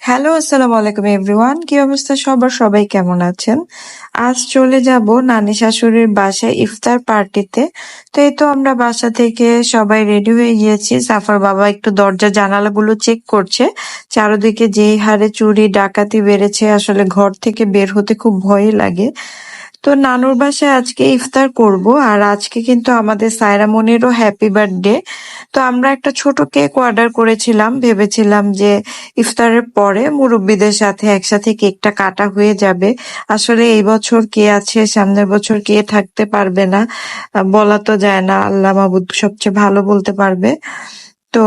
Hello আসসালামু আলাইকুম everyone কি অবস্থা? সবার সবাই কেমন আছেন? আজ চলে যাব নানি শাশুড়ির বাসায় ইফতার পার্টিতে। তো এই তো আমরা বাসা থেকে সবাই রেডি হয়ে গিয়েছি। সাফার বাবা একটু দরজা জানালাগুলো চেক করছে। চারদিকে যেই হারে চুরি, ডাকাতি বেড়েছে, আসলে ঘর থেকে বের হতে খুব ভয় লাগে। তো নানুর বাসায় আজকে ইফতার করব, আর আজকে কিন্তু আমাদের সায়রামনিরও হ্যাপি বার্থডে তো আমরা একটা ছোট কেক অর্ডার করেছিলাম, ভেবেছিলাম যে ইফতারের পরে মুরব্বীদের সাথে একসাথে কেকটা কাটা হয়ে যাবে। আসলে এই বছর কে আছে, সামনের বছর কে থাকতে পারবে না বলা তো যায় না, আল্লাহ মাহবুদ সবচেয়ে ভালো বলতে পারবে। তো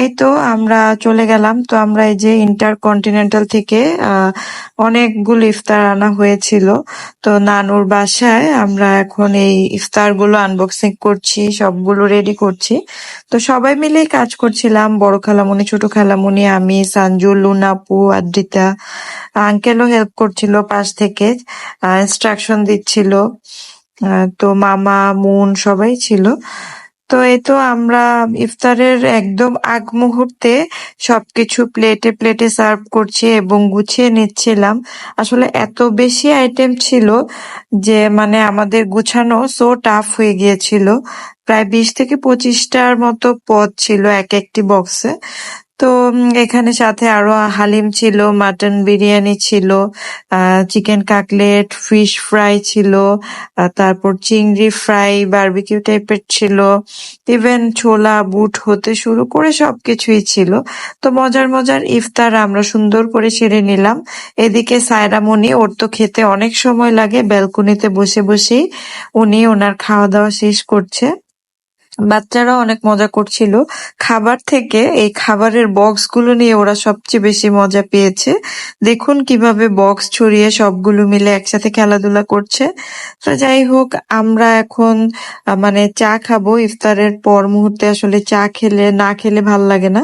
এই তো আমরা চলে গেলাম। তো আমরা এই যে ইন্টার কন্টিনেন্টাল থেকে অনেকগুলো ইফতার আনা হয়েছিল। তো নানুর বাসায় আমরা এখন এই ইফতারগুলো আনবক্সিং করছি, সবগুলো রেডি করছি। তো সবাই মিলেই কাজ করছিলাম। বড় খালামুনি, ছোট খালামুনি, আমি, সানজু লুনাপু আদ্রিতা। আঙ্কেলও হেল্প করছিল পাশ থেকে ইনস্ট্রাকশন দিচ্ছিল। তো মামা, মুন সবাই ছিল। তো এই তো আমরা ইফতারের একদম আগ মুহূর্তে সবকিছু প্লেটে প্লেটে সার্ভ করছি এবং গুছিয়ে নিচ্ছিলাম। আসলে এত বেশি আইটেম ছিল যে মানে আমাদের গুছানো সো টাফ হয়ে গিয়েছিল। প্রায় বিশ থেকে পঁচিশটার মতো পদ ছিল এক একটি বক্সে তো এখানে সাথে আরও হালিম ছিল, মাটন বিরিয়ানি ছিল চিকেন কাকলেট, ফিশ ফ্রাই ছিল তারপর চিংড়ি ফ্রাই, বারবিকিউ টাইপের ছিল, ইভেন ছোলা, বুট হতে শুরু করে সবকিছুই ছিল। তো মজার মজার ইফতার আমরা সুন্দর করে সেরে নিলাম। এদিকে সায়রামণি, ওর তো খেতে অনেক সময় লাগে, ব্যালকনিতে বসে বসেই উনি ওনার খাওয়া দাওয়া শেষ করছে। বাচ্চারা অনেক মজা করছিল। খাবার থেকে এই খাবারের বক্সগুলো নিয়ে ওরা সবচেয়ে বেশি মজা পেয়েছে। দেখুন কীভাবে বক্স ছড়িয়ে সবগুলো মিলে একসাথে খেলাধুলা করছে। তো যাই হোক, আমরা এখন মানে চা খাব। ইফতারের পর মুহূর্তে আসলে চা খেলে, না খেলে ভালো লাগে না।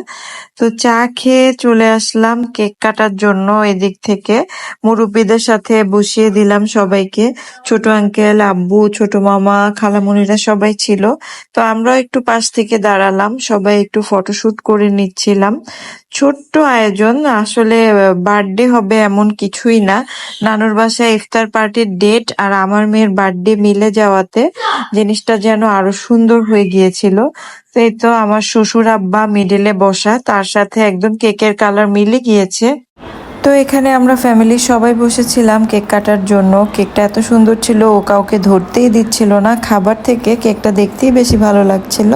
তো চা খেয়ে চলে আসলাম কেক কাটার জন্য এদিক থেকে। মুরব্বীদের সাথে বসিয়ে দিলাম সবাইকে। ছোট আঙ্কেল, আব্বু, ছোট মামা খালামণিরা সবাই ছিল। তো আমরাও একটু পাশ থেকে দাঁড়ালাম, সবাই একটু ফটোশুট করে নিচ্ছিলাম। ছোট্ট আয়োজন, আসলে বার্থডে হবে এমন কিছুই না। নানুর বাসায় ইফতার পার্টির ডেট আর আমার মেয়ের বার্থডে মিলে যাওয়াতে জিনিসটা যেন আরও সুন্দর হয়ে গিয়েছিল। এই তো আমার শ্বশুর আব্বা মিডলে বসা, তার সাথে একদম কেকের কালার মিলে গিয়েছে। তো এখানে আমরা ফ্যামিলির সবাই বসেছিলাম কেক কাটার জন্য। কেকটা এত সুন্দর ছিল, ও কাউকে ধরতেই দিচ্ছিল না। খাবার থেকে কেকটা দেখতেই বেশি ভালো লাগছিল।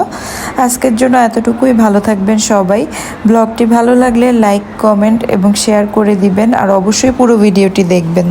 আজকের জন্য এতটুকুই, ভালো থাকবেন সবাই। ব্লগটি ভালো লাগলে লাইক কমেন্ট এবং শেয়ার করে দিবেন। আর অবশ্যই পুরো ভিডিওটি দেখবেন।